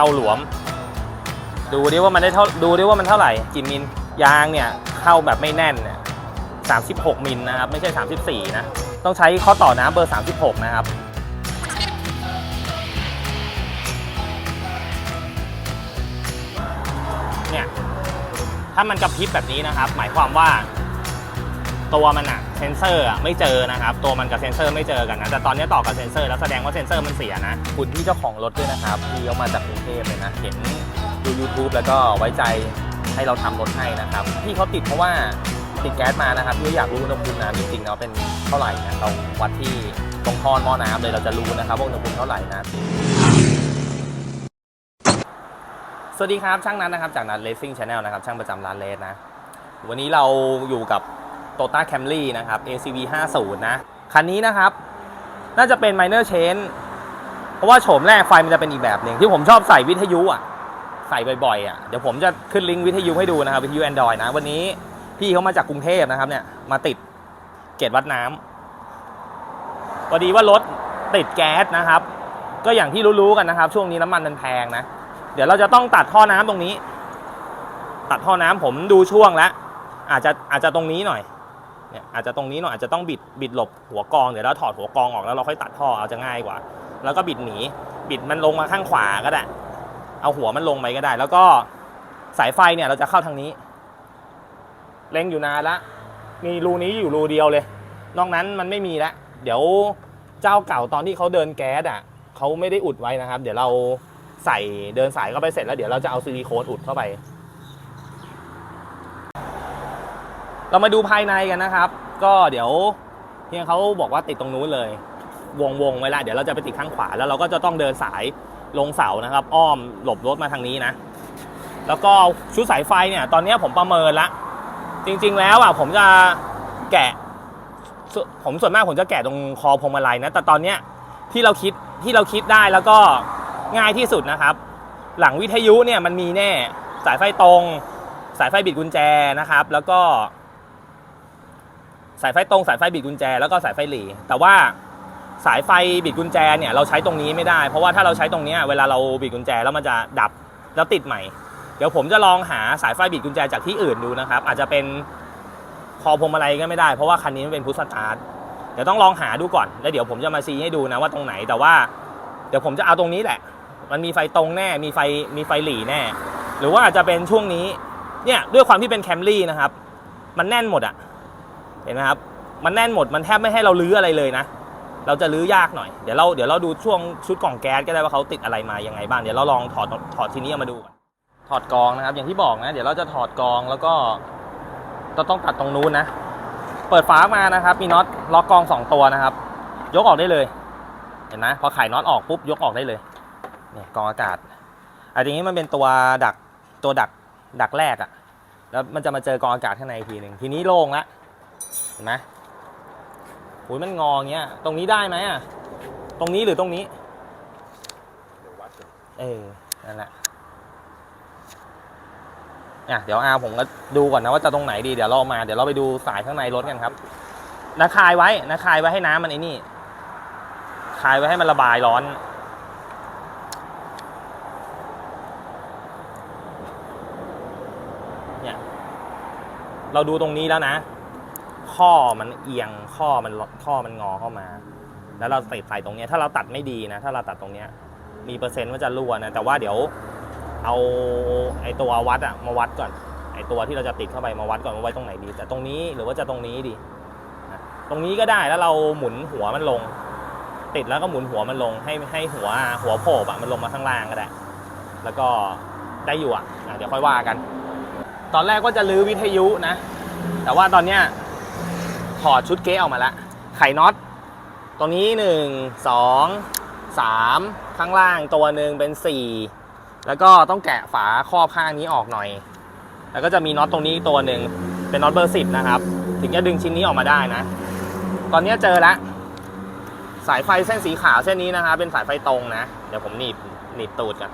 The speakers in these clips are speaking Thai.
เข้าหลวม ดูดิว่ามันได้เท่าดูดิว่ามันเท่าไหร่กี่มิลยางเนี่ยเข้าแบบไม่แน่นเนี่ย36มิลนะครับไม่ใช่34นะต้องใช้ข้อต่อน้ำเบอร์36นะครับเนี่ยถ้ามันกระพริบแบบนี้นะครับ หมายความว่าตัวมันอะ เซนเซอร์อะไม่เจอนะครับ ตัวมันกับเซนเซอร์ไม่เจอกันนะ แต่ตอนนี้ต่อกับเซนเซอร์แล้วแสดงว่าเซนเซอร์มันเสียนะ คุณพี่เจ้าของรถด้วยนะครับที่เขามาจากกรุงเทพเลยนะเห็นดู YouTube แล้วก็ไว้ใจให้เราทำรถให้นะครับที่เขาติดเพราะว่าติดแก๊สมานะครับที่อยากรู้อุณหภูมิน้ำจริงๆเนาะเป็นเท่าไหร่นะเราวัดที่ตรงท่อหม้อน้ำเลยเราจะรู้นะครับว่าอุณหภูมิเท่าไหร่นะสวัสดีครับช่างนัทนะครับจากนัทเลสซิ่งชาแนลนะครับช่างประจำร้านเลสนะวันนี้เราอยู่กับ t o t a Camry นะครับ ACV 50นะ คันนี้นะครับ น่าจะเป็น minor change เพราะว่าโฉมแรกไฟมันจะเป็นอีกแบบหนึ่งที่ผมชอบใส่วิทยุอะ ใส่บ่อยๆอะ เดี๋ยวผมจะขึ้นลิงก์วิทยุให้ดูนะครับ วิทยุ Android นะ วันนี้พี่เขามาจากกรุงเทพนะครับเนี่ย มาติดเกจวัดน้ำพอดีว่ารถติดแก๊สนะครับ ก็อย่างที่รู้ๆกันนะครับ ช่วงนี้น้ำมันมันแพงนะ เดี๋ยวเราจะต้องตัดท่อน้ำตรงนี้ ตัดท่อน้ำผมดูช่วงแล้วอาจจะอาจจะตรงนี้หน่อย เนี่ยอาจจะตรงนี้หน่อยอาจจะต้องบิดบิดหลบหัวกองเดี๋ยวเราถอดหัวกองออกแล้วเราค่อยตัดท่อเอาจะง่ายกว่า แล้วก็บิดหนีบิดมันลงมาข้างขวาก็ได้ เอาหัวมันลงไปก็ได้ แล้วก็สายไฟเนี่ยเราจะเข้าทางนี้ เล็งอยู่นานละมีรูนี้อยู่รูเดียวเลย นอกนั้นมันไม่มีละเดี๋ยวเจ้าเก่าตอนที่เขาเดินแก๊สอะเขาไม่ได้อุดไว้นะครับ เดี๋ยวเราใส่เดินสายเข้าไปเสร็จแล้วเดี๋ยวเราจะเอาซิลิโคนอุดเข้าไป เรามาดูภายในกันนะครับ ก็เดี๋ยวเฮียเขาบอกว่าติดตรงนู้นเลย วงวงไว้ละเดี๋ยวเราจะไปติดข้างขวา แล้วเราก็จะต้องเดินสายลงเสานะครับ อ้อมหลบรถมาทางนี้นะ แล้วก็ชุดสายไฟเนี่ย ตอนนี้ผมประเมินละ จริง ๆ แล้วอะผมจะแกะ ผมส่วนมากผมจะแกะตรงคอพวงมาลัยนะ แต่ตอนเนี้ยที่เราคิดที่เราคิดได้แล้วก็ง่ายที่สุดนะครับ หลังวิทยุเนี่ยมันมีแน่สายไฟตรง สายไฟบิดกุญแจนะครับ แล้วก็ สายไฟตรงสายไฟบิดกุญแจแล้วก็สายไฟหลีแต่ว่าสายไฟบิดกุญแจเนี่ยเราใช้ตรงนี้ไม่ได้ เพราะว่าถ้าเราใช้ตรงนี้เวลาเราบิดกุญแจแล้วมันจะดับแล้วติดใหม่ เดี๋ยวผมจะลองหาสายไฟบิดกุญแจจากที่อื่นดูนะครับ อาจจะเป็นคอพวงมาลัยก็ไม่ได้ เพราะว่าคันนี้มันเป็นพุทสตาร์ทเดี๋ยวต้องลองหาดูก่อน แล้วเดี๋ยวผมจะมาซีให้ดูนะว่าตรงไหนแต่ว่า เดี๋ยวผมจะเอาตรงนี้แหละ มันมีไฟตรงแน่มีไฟมีไฟหลีแน่ หรือว่าอาจจะเป็นช่วงนี้เนี่ยด้วยความที่เป็นแคมรี่นะครับ มันแน่นหมดอะ เห็นไหมครับมันแน่นหมดมันแทบไม่ให้เราลื้ออะไรเลยนะ เราจะลื้อยากหน่อยเดี๋ยวเราเดี๋ยวเราดูช่วงชุดกล่องแก๊สก็ได้ว่าเขาติดอะไรมายังไงบ้างเดี๋ยวเราลองถอดถอดทีนี้มาดูก่อนถอดกองนะครับ อย่างที่บอกนะ เดี๋ยวเราจะถอดกองแล้วก็เราต้องตัดตรงนู้นนะ เปิดฝามานะครับ มีน็อตล็อกกองสองตัวนะครับ ยกออกได้เลย เห็นไหมพอไขน็อตออกปุ๊บยกออกได้เลยเนี่ยกองอากาศอันนี้มันเป็นตัวดักตัวดักดักแรกอะแล้วมันจะมาเจอกองอากาศข้างในทีหนึ่งทีนี้โล่งละ เห็นไหมโอ้ยมันงออย่างเงี้ย ตรงนี้ได้ไหมอะ ตรงนี้หรือตรงนี้ เออ นั่นแหละเนี่ยเดี๋ยวอาผมก็ดูก่อนนะว่าจะตรงไหนดี เดี๋ยวเรามา เดี๋ยวเราไปดูสายข้างในรถกันครับนะคายไว้นะคายไว้ให้น้ำมันไอ้นี่ คายไว้ให้มันระบายร้อน เนี่ย เราดูตรงนี้แล้วนะ ข้อมันเอียงข้อมันข้อมันงอเข้ามา แล้วเราใส่ใส่ตรงเนี้ยถ้าเราตัดไม่ดีนะ ถ้าเราตัดตรงเนี้ยมีเปอร์เซ็นต์ว่าจะรั่วนะแต่ว่าเดี๋ยวเอาไอตัววัดอะมาวัดก่อนไอตัวที่เราจะติดเข้าไปมาวัดก่อนว่าไว้ตรงไหนดี แต่ตรงนี้หรือว่าจะตรงนี้ดีนะตรงนี้ก็ได้แล้วเราหมุนหัวมันลง ติดแล้วก็หมุนหัวมันลง ให้ให้หัวหัวโผล่อะมันลงมาข้างล่างก็ได้ แล้วก็ได้อยู่อะอะเดี๋ยวค่อยว่ากัน ตอนแรกก็จะลื้อวิทยุนะ แต่ว่าตอนเนี้ย ถอดชุดเก๊ออกมาแล้ว ไขน็อต ตรงนี้ 1 2 3 ข้างล่างตัวหนึ่งเป็น 4 แล้วก็ต้องแกะฝาครอบข้างนี้ออกหน่อย แล้วก็จะมีน็อตตรงนี้ตัวหนึ่งเป็นน็อตเบอร์ 10 นะครับ ถึงจะดึงชิ้นนี้ออกมาได้นะ ตอนนี้เจอแล้วสายไฟเส้นสีขาวเส้นนี้นะครับเป็นสายไฟตรงนะ เดี๋ยวผมหนีบหนีบตูดกัน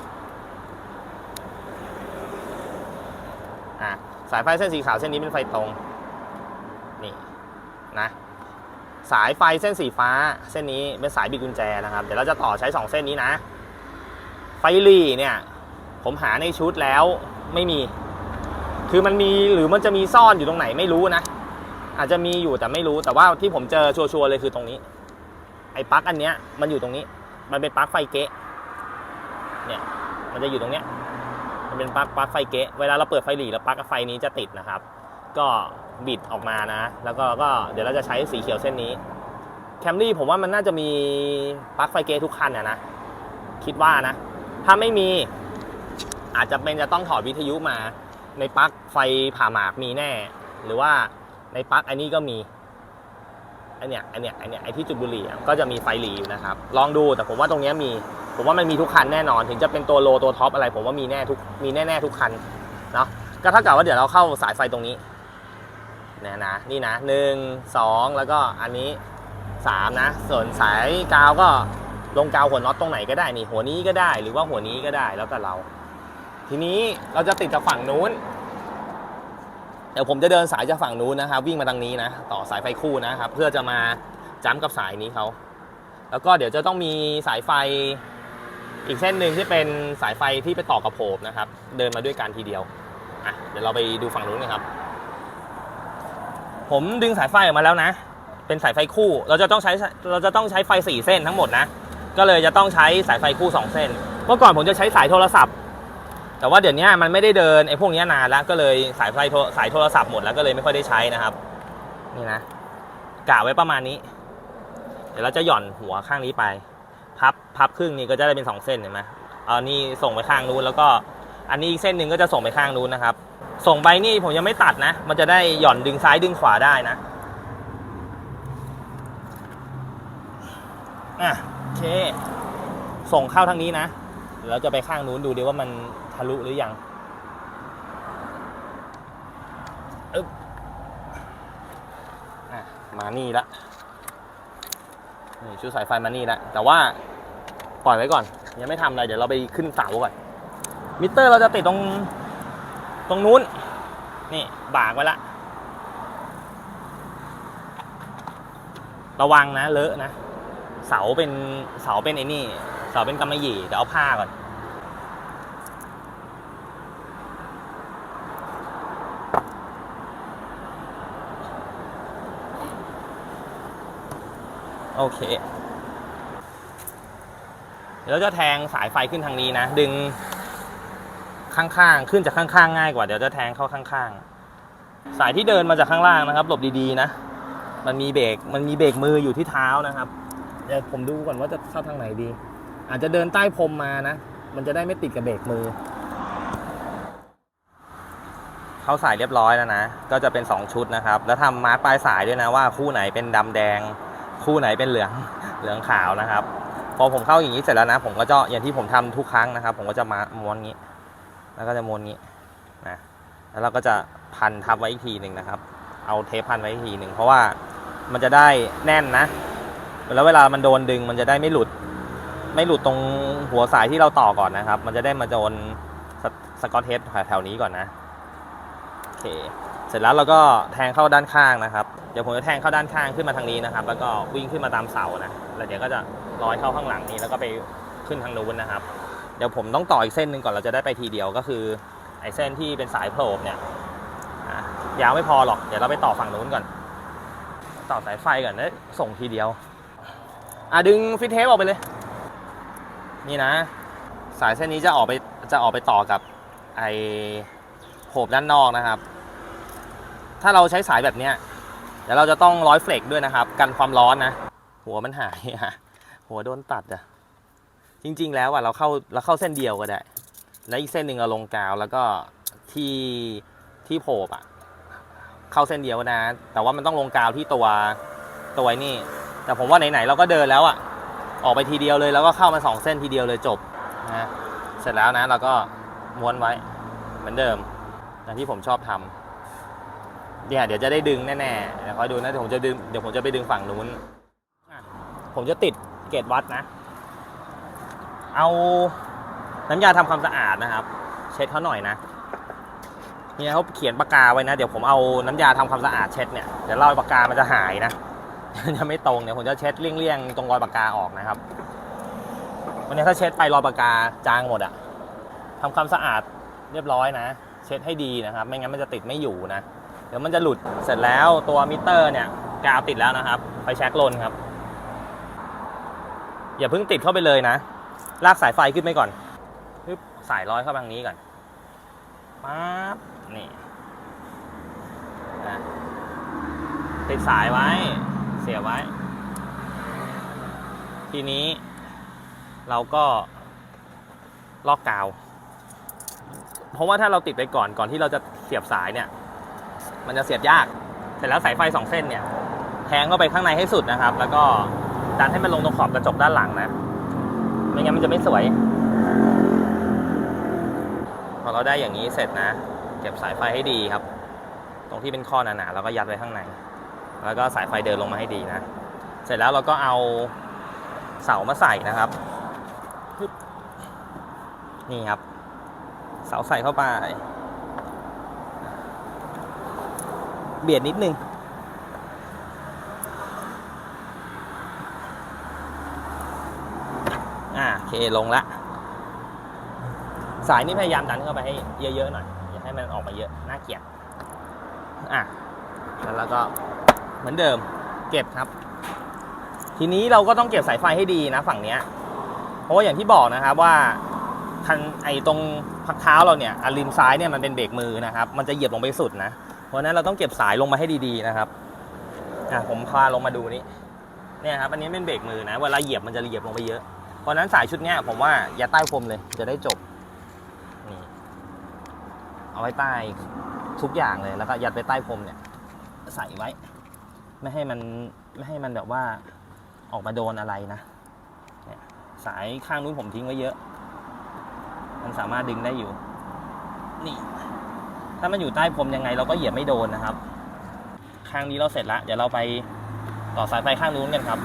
อะสายไฟเส้นสีขาวเส้นนี้เป็นไฟตรง นะสายไฟเส้นสีฟ้าเส้นนี้เป็นสายบิดกุญแจนะครับ เดี๋ยวเราจะต่อใช้ 2 เส้นนี้นะ ไฟลีเนี่ยผมหาในชุดแล้วไม่มี คือมันมีหรือมันจะมีซ่อนอยู่ตรงไหนไม่รู้นะ อาจจะมีอยู่แต่ไม่รู้แต่ว่าที่ผมเจอชัวร์ๆเลยคือตรงนี้ ไอ้ปลั๊กอันเนี้ยมันอยู่ตรงนี้ มันเป็นปลั๊กไฟเกะเนี่ยมันจะอยู่ตรงเนี้ยมันเป็นปลั๊กปลั๊กไฟเกะเวลาเราเปิดไฟหลีแล้วปลั๊กไฟนี้จะติดนะครับ ก็บิดออกมานะ แล้วก็ก็เดี๋ยวเราจะใช้สีเขียวเส้นนี้แคมรี่ผมว่ามันน่าจะมีปลั๊กไฟเกทุกคันอะนะคิดว่านะ ถ้าไม่มีอาจจะเป็นจะต้องถอดวิทยุมา ในปลั๊กไฟผ่าหมากมีแน่ หรือว่าในปลั๊กอันนี้ก็มีไอเนี้ยไอเนี้ยไอเนี้ยไอที่จุดบุหรี่ก็จะมีไฟหลีอยู่นะครับ ลองดูแต่ผมว่าตรงเนี้ยมี ผมว่ามันมีทุกคันแน่นอน ถึงจะเป็นตัวโลตัวท็อปอะไร ผมว่ามีแน่ทุกมีแน่ๆทุกคันเนาะก็เท่ากับว่าเดี๋ยวเราเข้าสายไฟตรงนี้ นะนะนี่นะหนึ่งสองแล้วก็อันนี้สามนะ ส่วนสายกาวก็ลงกาวหัวน็อตตรงไหนก็ได้นี่หัวนี้ก็ได้หรือว่าหัวนี้ก็ได้แล้วแต่เรา ทีนี้เราจะติดจากฝั่งนู้น เดี๋ยวผมจะเดินสายจากฝั่งนู้นนะครับ วิ่งมาทางนี้นะ ต่อสายไฟคู่นะครับ เพื่อจะมาจ้ำกับสายนี้เขาแล้วก็เดี๋ยวจะต้องมีสายไฟอีกเส้นหนึ่งที่เป็นสายไฟที่ไปต่อกับโผบนะครับ เดินมาด้วยกันทีเดียวอะเดี๋ยวเราไปดูฝั่งนู้นกันครับ ผมดึงสายไฟออกมาแล้วนะ เป็นสายไฟคู่ เราจะต้องใช้เราจะต้องใช้ไฟสี่เส้นทั้งหมดนะ ก็เลยจะต้องใช้สายไฟคู่สองเส้น เมื่อก่อนผมจะใช้สายโทรศัพท์ แต่ว่าเดี๋ยวนี้มันไม่ได้เดินไอ้พวกนี้นานแล้ว ก็เลยสายไฟโทรสายโทรศัพท์หมดแล้วก็เลยไม่ค่อยได้ใช้นะครับ นี่นะกะไว้ประมาณนี้ เดี๋ยวเราจะหย่อนหัวข้างนี้ไป พับพับครึ่งนี้ก็จะได้เป็นสองเส้นเห็นไหมเอานี่ส่งไปข้างนู้นแล้วก็อันนี้อีกเส้นหนึ่งก็จะส่งไปข้างนู้นนะครับ ส่งไปนี่ผมยังไม่ตัดนะ มันจะได้หย่อนดึงซ้ายดึงขวาได้นะอะโอเค ส่งเข้าทางนี้นะเดี๋ยวเราจะไปข้างนู้นดูดีว่ามันทะลุหรือยังอึ๊บอะมานี่ละนี่ชุดสายไฟมานี่ละแต่ว่าปล่อยไว้ก่อน ยังไม่ทำอะไร เดี๋ยวเราไปขึ้นเสาก่อน มิเตอร์เราจะติดตรง ตรงนู้น นี่บากไว้ละ ระวังนะเลอะนะ เสาเป็นเสาเป็นไอ้นี่ เสาเป็นกำมะหยี่เดี๋ยวเอาผ้าก่อน โอเคเดี๋ยวจะแทงสายไฟขึ้นทางนี้นะ ดึง ข้างๆ ขึ้นจากข้างๆ ง่ายกว่า เดี๋ยวจะแทงเข้าข้างๆ สายที่เดินมาจากข้างล่างนะครับ หลบดีๆนะ มันมีเบรก มันมีเบรกมืออยู่ที่เท้านะครับ เดี๋ยวผมดูก่อนว่าจะเข้าทางไหนดี อาจจะเดินใต้พรมมานะ มันจะได้ไม่ติดกับเบรกมือ เข้าสายเรียบร้อยแล้วนะ ก็จะเป็น 2 ชุดนะครับ แล้วทำมาร์กปลายสายด้วยนะว่าคู่ไหนเป็นดำแดง คู่ไหนเป็นเหลือง เหลืองขาวนะครับ พอผมเข้าอย่างนี้เสร็จแล้วนะ ผมก็จะอย่างที่ผมทำทุกครั้งนะครับ ผมก็จะมาม้วนงี้ แล้วก็จะม้วนงี้นะแล้วเราก็จะพันทับไว้อีกทีหนึ่งนะครับ เอาเทปพันไว้อีกทีหนึ่งเพราะว่ามันจะได้แน่นนะ แล้วเวลามันโดนดึงมันจะได้ไม่หลุด ไม่หลุดตรงหัวสายที่เราต่อก่อนนะครับ มันจะได้มาโดนสสกอตเทปแถวๆนี้ก่อนนะโอเคเสร็จแล้วเราก็แทงเข้าด้านข้างนะครับเดี๋ยวผมจะแทงเข้าด้านข้างขึ้นมาทางนี้นะครับ แล้วก็วิ่งขึ้นมาตามเสานะแล้วเดี๋ยวก็จะร้อยเข้าข้างหลังนี้แล้วก็ไปขึ้นทางนู้นนะครับ เดี๋ยวผมต้องต่ออีกเส้นหนึ่งก่อนเราจะได้ไปทีเดียวก็คือไอ้เส้นที่เป็นสายโผล่เนี่ยยาวไม่พอหรอก เดี๋ยวเราไปต่อฝั่งนู้นก่อน ต่อสายไฟก่อนแล้วส่งทีเดียว อะดึงฟิตเทปออกไปเลย นี่นะ สายเส้นนี้จะออกไปจะออกไปต่อกับไอโผบด้านนอกนะครับ ถ้าเราใช้สายแบบเนี้ยเดี๋ยวเราจะต้องร้อยเฟลกด้วยนะครับ กันความร้อนนะ หัวมันหายอะหัวโดนตัดอะ จริง ๆ แล้วอะเราเข้าเราเข้าเส้นเดียวก็ได้ แล้วอีกเส้นหนึ่งเราลงกาวแล้วก็ที่ที่โผบอะ เข้าเส้นเดียวนะ แต่ว่ามันต้องลงกาวที่ตัวตัวนี่ แต่ผมว่าไหนๆเราก็เดินแล้วอะ ออกไปทีเดียวเลยแล้วก็เข้ามาสองเส้นทีเดียวเลยจบนะเสร็จแล้วนะเราก็ม้วนไว้เหมือนเดิมอย่างที่ผมชอบทำเนี่ยเดี๋ยวจะได้ดึงแน่ๆเดี๋ยวคอยดูนะเดี๋ยวผมจะดึงเดี๋ยวผมจะไปดึงฝั่งนู้นผมจะติดเกจวัดนะ เอาน้ำยาทำความสะอาดนะครับ เช็ดเขาหน่อยนะเนี่ยเขาเขียนปากกาไว้นะเดี๋ยวผมเอาน้ำยาทำความสะอาดเช็ดเนี่ยเดี๋ยวรอยปากกามันจะหายนะจะไม่ตรงเนี่ยผมจะเช็ดเลี่ยงๆตรงรอยปากกาออกนะครับวันนี้ถ้าเช็ดไปรอยปากกาจางหมดอะทำความสะอาดเรียบร้อยนะ เช็ดให้ดีนะครับ ไม่งั้นมันจะติดไม่อยู่นะเดี๋ยวมันจะหลุดเสร็จแล้วตัวมิเตอร์เนี่ยกาวติดแล้วนะครับไฟแช็กลนครับ อย่าเพิ่งติดเข้าไปเลยนะ ลากสายไฟขึ้นไปก่อนปึ๊บสายร้อยเข้าทางนี้ก่อนปั๊บนี่นะติดสายไว้ เสียบไว้ ทีนี้เราก็ลอกกาว เพราะว่าถ้าเราติดไปก่อนก่อนที่เราจะเสียบสายเนี่ย มันจะเสียบยาก เสร็จแล้วสายไฟสองเส้นเนี่ย แทงเข้าไปข้างในให้สุดนะครับ แล้วก็ดันให้มันลงตรงขอบกระจกด้านหลังนะ ไม่งั้นมันจะไม่สวย พอเราได้อย่างนี้เสร็จนะ เก็บสายไฟให้ดีครับ ตรงที่เป็นข้อหนาๆเราก็ยัดไว้ข้างใน แล้วก็สายไฟเดินลงมาให้ดีนะ เสร็จแล้วเราก็เอาเสามาใส่นะครับปึ๊บนี่ครับ เสาใส่เข้าไป เบียดนิดนึง อ่าโอเค ลงละ สายนี่พยายามดันเข้าไปให้เยอะๆหน่อยอย่าให้มันออกมาเยอะน่าเกลียดอะแล้วก็เหมือนเดิมเก็บครับ ทีนี้เราก็ต้องเก็บสายไฟให้ดีนะฝั่งเนี้ย เพราะว่าอย่างที่บอกนะครับว่าคันไอ้ตรงพักเท้าเราเนี่ยอริมซ้ายเนี่ยมันเป็นเบรกมือนะครับ มันจะเหยียบลงไปสุดนะ เพราะฉะนั้นเราต้องเก็บสายลงมาให้ดีๆนะครับอะผมพาลงมาดูนี่เนี่ยครับอันนี้เป็นเบรกมือนะเวลาเหยียบมันจะเหยียบลงไปเยอะ เพราะนั้นสายชุดเนี้ยผมว่าอย่าใต้พรมเลยจะได้จบนี่เอาไว้ใต้ทุกอย่างเลยแล้วก็ยัดไปใต้พรมเนี่ย ใส่ไว้ ไม่ให้มันไม่ให้มันแบบว่าออกมาโดนอะไรนะเนี่ยสายข้างนู้นผมทิ้งไว้เยอะ มันสามารถดึงได้อยู่ นี่ ถ้ามันอยู่ใต้พรมยังไง เราก็เหยียบไม่โดนนะครับ ข้างนี้เราเสร็จแล้วเดี๋ยวเราไปต่อสายไฟข้างนู้นกันครับ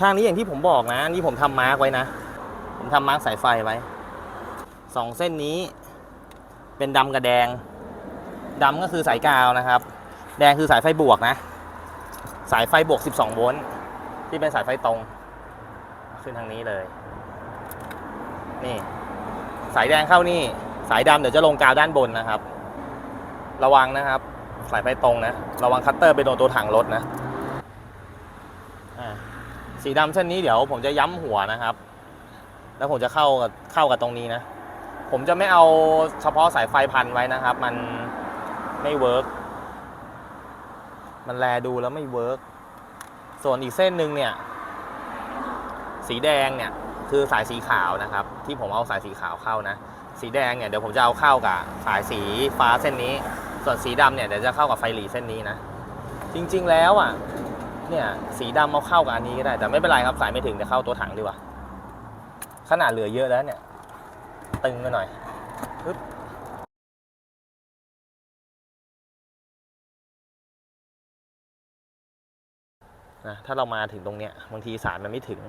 ข้างนี้อย่างที่ผมบอกนะ นี่ผมทำมาร์กไว้นะ ผมทำมาร์กสายไฟไว้สองเส้นนี้ เป็นดำกับแดงดำก็คือสายกาวนะครับ แดงคือสายไฟบวกนะ สายไฟบวก 12 โวลต์ที่เป็นสายไฟตรง ขึ้นทางนี้เลย นี่ สายแดงเข้านี่ สายดำเดี๋ยวจะลงกาวด้านบนนะครับ ระวังนะครับ สายไฟตรงนะ ระวังคัตเตอร์ไปโดนตัวถังรถนะ สีดำเส้นนี้เดี๋ยวผมจะย้ำหัวนะครับ แล้วผมจะเข้ากับเข้ากับตรงนี้นะ ผมจะไม่เอาเฉพาะสายไฟพันไว้นะครับ มันไม่เวิร์กมันแลดูแล้วไม่เวิร์กส่วนอีกเส้นหนึ่งเนี่ย สีแดงเนี่ยคือสายสีขาวนะครับ ที่ผมเอาสายสีขาวเข้านะ สีแดงเนี่ยเดี๋ยวผมจะเอาเข้ากับสายสีฟ้าเส้นนี้ ส่วนสีดำเนี่ยเดี๋ยวจะเข้ากับไฟหลีเส้นนี้นะ จริงๆแล้วอะ เนี่ย สีดำเอาเข้ากับอันนี้ก็ได้ แต่ไม่เป็นไรครับสายไม่ถึงเดี๋ยวเข้าตัวถังดีกว่า ขนาดเหลือเยอะแล้วเนี่ย ตึงไปหน่อยปึ๊บนะถ้าเรามาถึงตรงเนี้ยบางทีสายมันไม่ถึง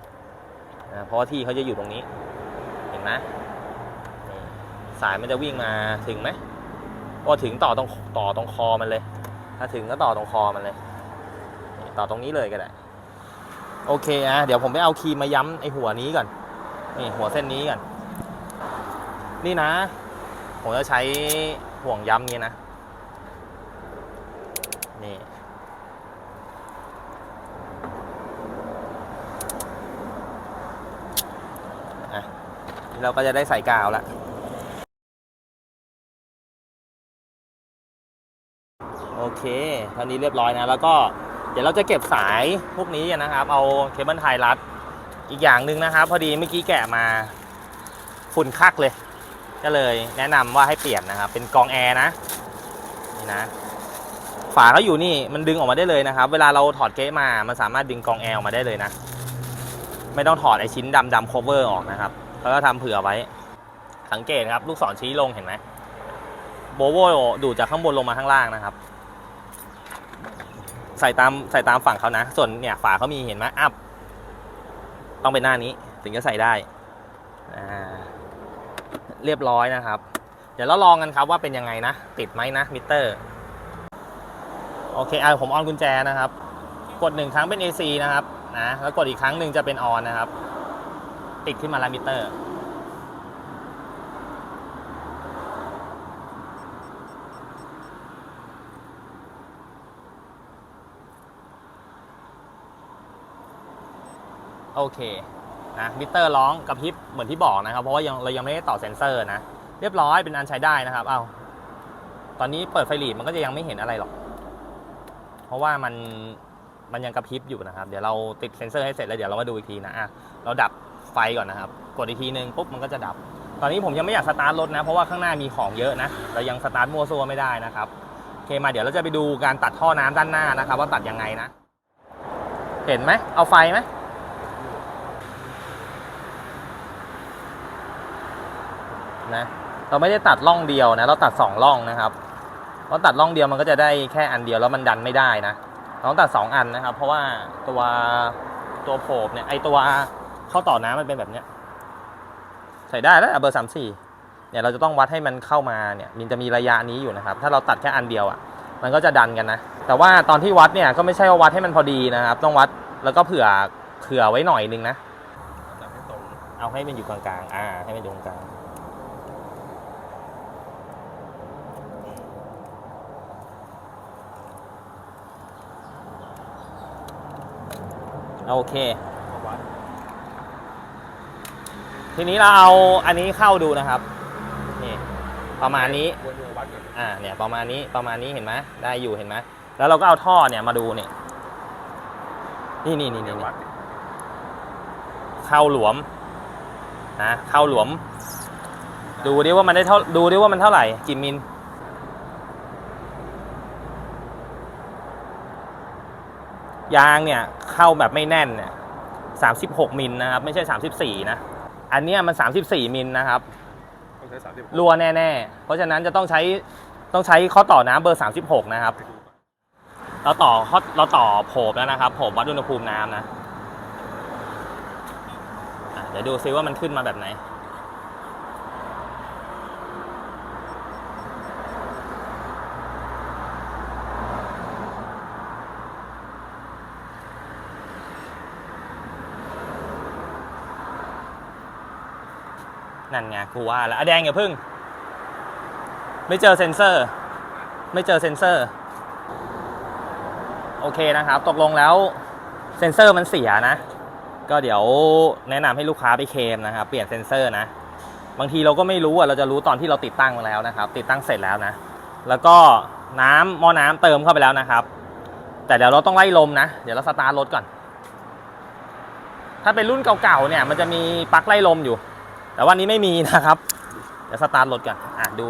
นะเพราะที่เขาจะอยู่ตรงนี้ เห็นไหมสายมันจะวิ่งมาถึงไหมโอ้ถึงต่อตรงต่อตรงคอมันเลย ถ้าถึงก็ต่อตรงคอมันเลย ต่อตรงนี้เลยก็ได้ โอเคอะเดี๋ยวผมไปเอาครีมมาย้ำไอหัวนี้ก่อน นี่หัวเส้นนี้ก่อน นี่นะ ผมจะใช้ห่วงย้ำนี้นะ นี่เราก็จะได้ใส่กาวแล้วโอเคเท่านี้เรียบร้อยนะ แล้วก็ เดี๋ยวเราจะเก็บสายพวกนี้นะครับ เอาเคเบิลไทยรัด อีกอย่างหนึ่งนะครับ พอดีเมื่อกี้แกะมาฝุ่นคักเลย ก็เลยแนะนำว่าให้เปลี่ยนนะครับ เป็นกองแอร์นะนี่นะ ฝาเขาอยู่นี่มันดึงออกมาได้เลยนะครับ เวลาเราถอดเก๊ะมา มันสามารถดึงกองแอร์ออกมาได้เลยนะ ไม่ต้องถอดไอชิ้นดำดำ cover ออกนะครับแล้วก็ทำเผื่อไว้ สังเกตครับ ลูกศรชี้ลงเห็นไหมโบโวดูดจากข้างบนลงมาข้างล่างนะครับ ใส่ตามใส่ตามฝั่งเขานะ ส่วนเนี่ยฝาเขามีเห็นไหมอัพต้องเป็นหน้านี้ถึงจะใส่ได้เรียบร้อยนะครับ เดี๋ยวเราลองกันครับว่าเป็นยังไงนะ ติดไหมนะมิเตอร์โอเคเอะผมออนกุญแจนะครับ กดหนึ่งครั้งเป็น AC นะครับนะแล้วกดอีกครั้งหนึ่งจะเป็นออนนะครับ ติดขึ้นมาแล้วมิเตอร์ เคนะมิเตอร์ร้องกระพริบเหมือนที่บอกนะครับ เพราะว่ายังเรายังไม่ได้ต่อเซ็นเซอร์นะ เรียบร้อยเป็นอันใช้ได้นะครับเอาตอนนี้เปิดไฟหลีดมันก็จะยังไม่เห็นอะไรหรอก เพราะว่ามันมันยังกระพริบอยู่นะครับ เดี๋ยวเราติดเซ็นเซอร์ให้เสร็จแล้วเดี๋ยวเรามาดูอีกทีนะอะเราดับไฟก่อนนะครับ กดอีกทีนึงปุ๊บมันก็จะดับ ตอนนี้ผมยังไม่อยากสตาร์ทรถนะ เพราะว่าข้างหน้ามีของเยอะนะ เรายังสตาร์ทมั่วซั่วไม่ได้นะครับโอเคมาเดี๋ยวเราจะไปดูการตัดท่อน้ำด้านหน้านะครับ ว่าตัดยังไงนะ เห็นไหมเอาไฟไหม นะ เราไม่ได้ตัดร่องเดียวนะ เราตัดสองร่องนะครับ เพราะตัดร่องเดียวมันก็จะได้แค่อันเดียวแล้วมันดันไม่ได้นะเราต้องตัดสองอันนะครับ เพราะว่าตัวตัวโผบเนี่ยไอตัวเข้าต่อน้ำมันเป็นแบบเนี้ยใส่ได้แล้วเบอร์สามสี่เนี่ยเราจะต้องวัดให้มันเข้ามาเนี่ยมันจะมีระยะนี้อยู่นะครับ ถ้าเราตัดแค่อันเดียวอะ มันก็จะดันกันนะ แต่ว่าตอนที่วัดเนี่ยก็ไม่ใช่ว่าวัดให้มันพอดีนะครับ ต้องวัดแล้วก็เผื่อเผื่อไว้หน่อยนึงนะเอาให้มันอยู่กลางๆ อ่า ให้มันอยู่กลาง โอเคมาวัดทีนี้เราเอาอันนี้เข้าดูนะครับนี่ประมาณนี้วนววัดก่อนอ่าเนี่ยประมาณนี้ประมาณนี้เห็นไหมได้อยู่เห็นไหมแล้วเราก็เอาท่อเนี่ยมาดูเนี่ยนี่นี่นี่เดี๋นี่ยววัดเข้าหลวมนะเข้าหลวม ดูดิว่ามันได้เท่าดูดิว่ามันเท่าไหร่กี่มิล ยางเนี่ยเข้าแบบไม่แน่นเนี่ยสามสิบหกมิลนะครับ ไม่ใช่สามสิบสี่นะ อันเนี้ยมันสามสิบสี่มิลนะครับต้องใช้สามสิบรั่วแน่ๆ เพราะฉะนั้นจะต้องใช้ต้องใช้ข้อต่อน้ำเบอร์36นะครับ เราต่อข้อเราต่อโผบแล้วนะครับโผบวัดอุณหภูมิน้ำนะอะเดี๋ยวดูซิว่ามันขึ้นมาแบบไหน นั่นไงกูว่าแล้วอะแดงอย่าพึ่ง ไม่เจอเซ็นเซอร์ ไม่เจอเซ็นเซอร์ โอเคนะครับ ตกลงแล้วเซ็นเซอร์มันเสียนะ ก็เดี๋ยวแนะนำให้ลูกค้าไปเคมนะครับ เปลี่ยนเซ็นเซอร์นะ บางทีเราก็ไม่รู้อะเราจะรู้ตอนที่เราติดตั้งมาแล้วนะครับ ติดตั้งเสร็จแล้วนะ แล้วก็น้ำหม้อน้ำเติมเข้าไปแล้วนะครับ แต่เดี๋ยวเราต้องไล่ลมนะ เดี๋ยวเราสตาร์ทรถก่อน ถ้าเป็นรุ่นเก่าๆเนี่ย มันจะมีปลั๊กไล่ลมอยู่ แต่วันนี้ไม่มีนะครับ เดี๋ยวสตาร์ทรถกันอะดู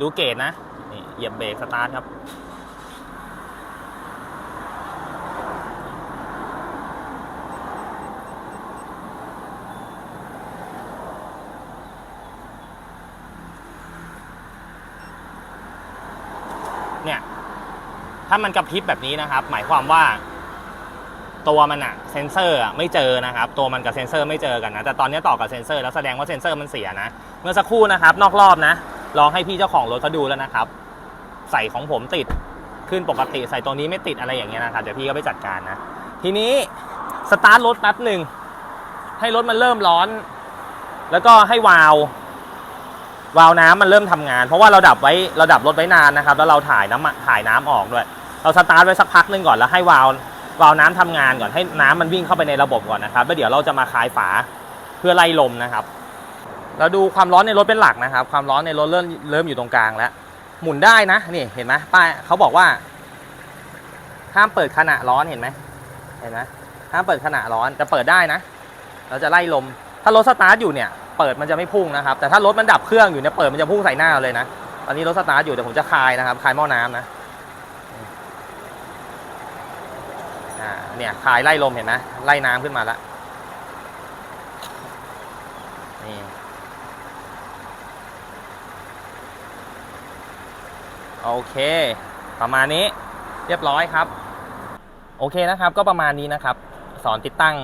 ดูเกตนะนี่เหยียบเบรกสตาร์ทครับเนี่ย ถ้ามันกระพริบแบบนี้นะครับ หมายความว่า ตัวมันอะเซนเซอร์อะไม่เจอนะครับ ตัวมันกับเซนเซอร์ไม่เจอกันนะ แต่ตอนนี้ต่อกับเซนเซอร์แล้วแสดงว่าเซนเซอร์มันเสียนะ เมื่อสักครู่นะครับ นอกรอบนะลองให้พี่เจ้าของรถเขาดูแล้วนะครับ ใส่ของผมติดขึ้นปกติใส่ตรงนี้ไม่ติดอะไรอย่างเงี้ยนะครับเดี๋ยวพี่ก็ไปจัดการนะ ทีนี้สตาร์ทรถแป๊บหนึ่งให้รถมันเริ่มร้อน แล้วก็ให้วาววาล์วน้ำมันเริ่มทำงาน เพราะว่าเราดับไว้เราดับรถไว้นานนะครับ แล้วเราถ่ายน้ำถ่ายน้ำออกด้วย เราสตาร์ทไว้สักพักหนึ่งก่อนแล้วให้วาล์ว วาล์วน้ำทำงานก่อนให้น้ำมันวิ่งเข้าไปในระบบก่อนนะครับแล้วเดี๋ยวเราจะมาคลายฝาเพื่อไล่ลมนะครับ เราดูความร้อนในรถเป็นหลักนะครับ ความร้อนในรถเริ่มเริ่มอยู่ตรงกลางแล้ว หมุนได้นะนี่เห็นไหมป้ายเขาบอกว่า ห้ามเปิดขณะร้อนเห็นไหมเห็นไหมห้ามเปิดขณะร้อนแต่เปิดได้นะ เราจะไล่ลม ถ้ารถสตาร์ทอยู่เนี่ยเปิดมันจะไม่พุ่งนะครับ แต่ถ้ารถมันดับเครื่องอยู่เนี่ยเปิดมันจะพุ่งใส่หน้าเราเลยนะตอนนี้รถสตาร์ทอยู่เดี๋ยวผมจะคลายนะครับคลายหม้อน้ำนะ อ่า เนี่ยคลายไล่ลมเห็นไหมไล่น้ำขึ้นมาแล้วนี่โอเค ประมาณนี้เรียบร้อยครับ โอเคนะครับ ก็ประมาณนี้นะครับ สอนติดตั้ง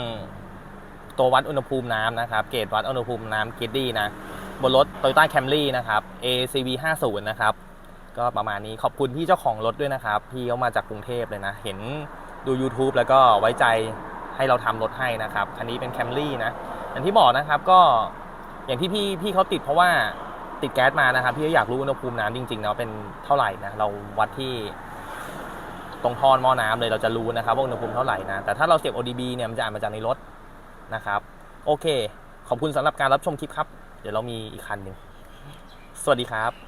ตัววัดอุณหภูมิน้ำนะครับ เกจวัดอุณหภูมิน้ำเกดดี้นะ บนรถ Toyota Camry นะครับ ACV 50นะครับ ก็ประมาณนี้ขอบคุณพี่เจ้าของรถด้วยนะครับ พี่เขามาจากกรุงเทพเลยนะ เห็น ดู YouTube แล้วก็ไว้ใจให้เราทำรถให้นะครับ อันนี้เป็น Camry นะอย่างที่บอกนะครับก็อย่างที่พี่พี่เขาติดเพราะว่าติดแก๊สมานะครับ พี่ก็อยากรู้อุณหภูมิน้ำจริงๆเนาะเป็นเท่าไหร่นะเราวัดที่ตรงท่อหม้อน้ำเลยเราจะรู้นะครับว่าอุณหภูมิเท่าไหร่นะแต่ถ้าเราเสียบ ODB เนี่ยมันจะอ่านมาจากในรถนะครับ โอเค ขอบคุณสำหรับการรับชมคลิปครับ เดี๋ยวเรามีอีกคันหนึ่งสวัสดีครับ